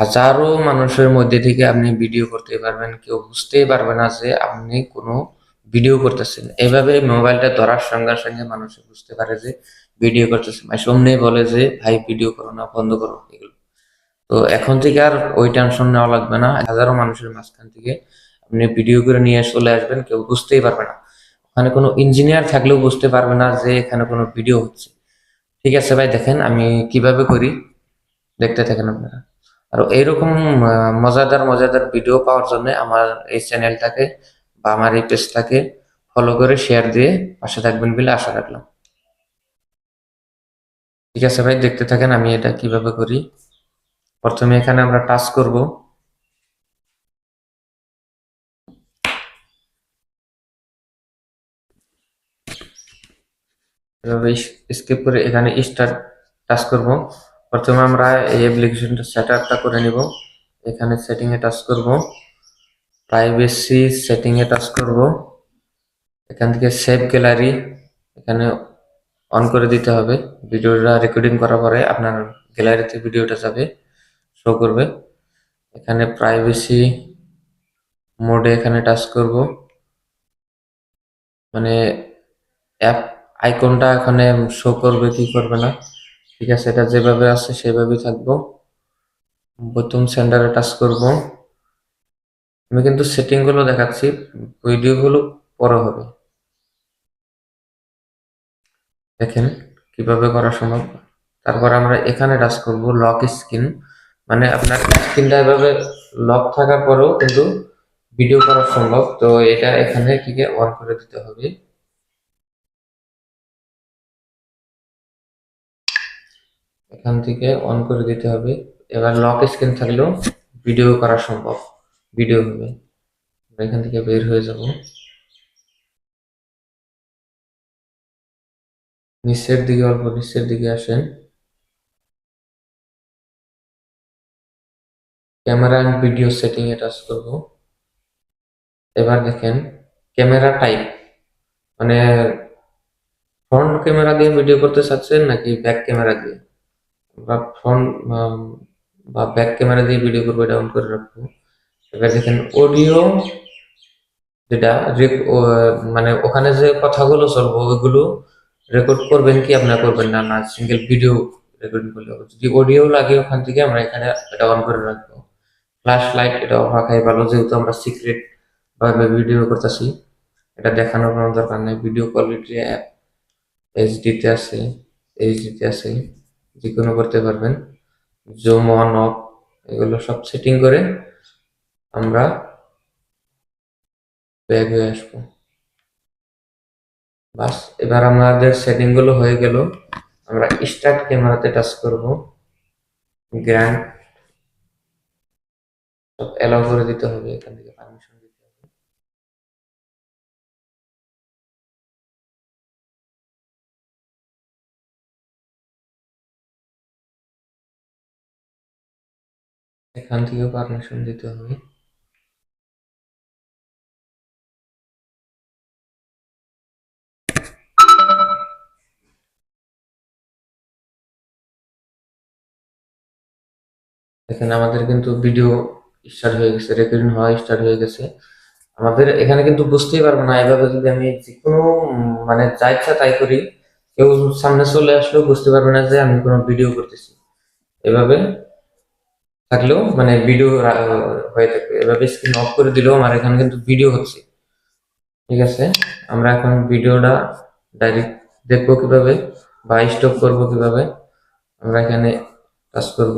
হাজারো মানুষের মধ্যে থেকে আপনি ভিডিও করতে পারবেন। কেউ বুঝতেই পারবে না যে আপনি কোনো ভিডিও করতেছেন। এভাবে মোবাইলটা ধরার সঙ্গে সঙ্গে মানুষ বুঝতে পারে যে ভিডিও করতেছেন আর সামনেই বলে যে, ভাই ভিডিও করো না, বন্ধ করো। এগুলো। তো এখন থেকে আর ওই টেনশন নেওয়া লাগবে না। হাজারো মানুষের মাঝখান থেকে আপনি ভিডিও করে নিয়ে চলে আসবেন। কেউ বুঝতেই পারবে না। ওখানে কোনো ইঞ্জিনিয়ার থাকলেও বুঝতে পারবে না যে এখানে কোনো ভিডিও হচ্ছে। ঠিক আছে ভাই, দেখেন আমি কীভাবে করি। দেখতে থাকেন আপনারা। আর এইরকম মজাদার মজাদার ভিডিও পাওয়ার জন্য আমার এই চ্যানেলটাকে বা আমার এই পেজটাকে ফলো করে শেয়ার দিয়ে পাশে থাকবেন বলে আশা রাখলাম। ঠিক আছে ভাই, দেখতে থাকেন আমি এটা কীভাবে করি। প্রথমে এখানে আমরা টাচ করব। এভাবে স্কিপ করে এখানে স্টার্ট টাচ করব। প্রথমে আমরা এই অ্যাপ্লিকেশনটা সেট আপটা করে নিব। এখানে সেটিং এ টাচ করব। প্রাইভেসি সেটিং এ টাচ করব। এখান থেকে সেভ গ্যালারি এখানে অন করে দিতে হবে। ভিডিওটা রেকর্ডিং করার পরে আপনার গ্যালারিতে ভিডিওটা যাবে শো করবে। এখানে প্রাইভেসি মোডে এখানে টাচ করব। মানে অ্যাপ আইকনটা এখানে শো করবে কি করবে না। ঠিক আছে, এটা যেভাবে আছে সেভাবেই থাকব। প্রথম সেন্টারে টাচ করব। আমি কিন্তু সেটিংগুলো দেখাচ্ছি ভিডিও গুলো পরে হবে। দেখেন কীভাবে করা সম্ভব। তারপর আমরা এখানে টাচ করব লক স্ক্রিন মানে আপনার স্ক্রিনটা এভাবে লক থাকার পরেও কিন্তু ভিডিও করা সম্ভব। তো এটা এখানে থেকে অন করে দিতে হবে। এখান থেকে অন করে দিতে হবে। এবার লক স্ক্রিন থাকলেও ভিডিও করা সম্ভব। ভিডিও হবে। এখান থেকে বের হয়ে যাব। নিচের দিকে অল্প নিচের দিকে আসেন। ক্যামেরা এন্ড ভিডিও সেটিং এ টাচ করব। এবার দেখেন, ক্যামেরা টাইপ মানে ফ্রন্ট ক্যামেরা দিয়ে ভিডিও করতে চাচ্ছেন নাকি ব্যাক ক্যামেরা দিয়ে? ফ্রন্ট বা ব্যাক ক্যামেরা দিয়ে ভিডিও করব, এটা অন করে রাখব। এবার দেখেন অডিও যেটা মানে ওখানে যে কথাগুলো চলবো, ওইগুলো রেকর্ড করবেন কি আপনার করবেন না? না সিঙ্গেল ভিডিও রেকর্ডিং করলে যদি অডিও লাগে ওখান থেকে আমরা এখানে এটা অন করে রাখব। ফ্ল্যাশ লাইট এটা অফ রাখাই ভালো, যেহেতু আমরা সিক্রেট ভাবে ভিডিও করতেছি। এটা দেখানোর কোনো দরকার নেই। ভিডিও কোয়ালিটি অ্যাপ এইচডিতে আছে এইচডিতে আছে। যে কোনো করতে পারবেন। জুম অন অফ এগুলো সব সেটিং করে আমরা ব্যাগ হয়ে আসব। বাস, এবার আমাদের সেটিংগুলো হয়ে গেল। আমরা স্টার্ট ক্যামেরাতে টাচ করব। গ্র্যান্ড সব অ্যালাউ করে দিতে হবে, এখান থেকে পারমিশন দিতে হবে। এখান থেকে পারমিশন দিতে হবে। এখানে আমাদের কিন্তু ভিডিও স্টার্ট হয়ে গেছে রেকর্ডিং হওয়া স্টার্ট হয়ে গেছে। আমাদের এখানে কিন্তু বুঝতেই পারব না, এভাবে যদি আমি যে কোনো মানে যা ইচ্ছা তাই করি। কেউ সামনে চলে আসলেও বুঝতে পারবে না যে আমি কোনো ভিডিও করতেছি। এভাবে থাকলেও মানে ভিডিও হয়ে থাকবে এভাবে স্ক্রিন অফ করে দিলেও আমার এখানে কিন্তু ভিডিও হচ্ছে। ঠিক আছে? আমরা এখন ভিডিওটা ডাইরেক্ট দেখব কীভাবে বা স্টপ করব কীভাবে। আমরা এখানে কাজ করব।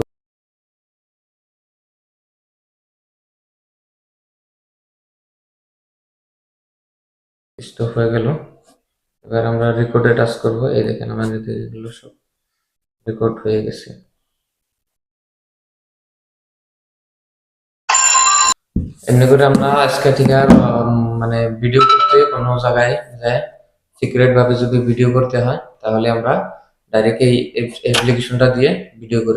স্টপ হয়ে গেল। এবার আমরা রেকর্ডে টাচ করব। এই দেখেন, আমাদের সব রেকর্ড হয়ে গেছে। এমনি করে আমরা আজকে থেকে আর উম, মানে ভিডিও করতে কোনো জায়গায় যায় সিক্রেট ভাবে যদি ভিডিও করতে হয় তাহলে আমরা ডাইরেক্ট এই অ্যাপ্লিকেশনটা দিয়ে ভিডিও করি।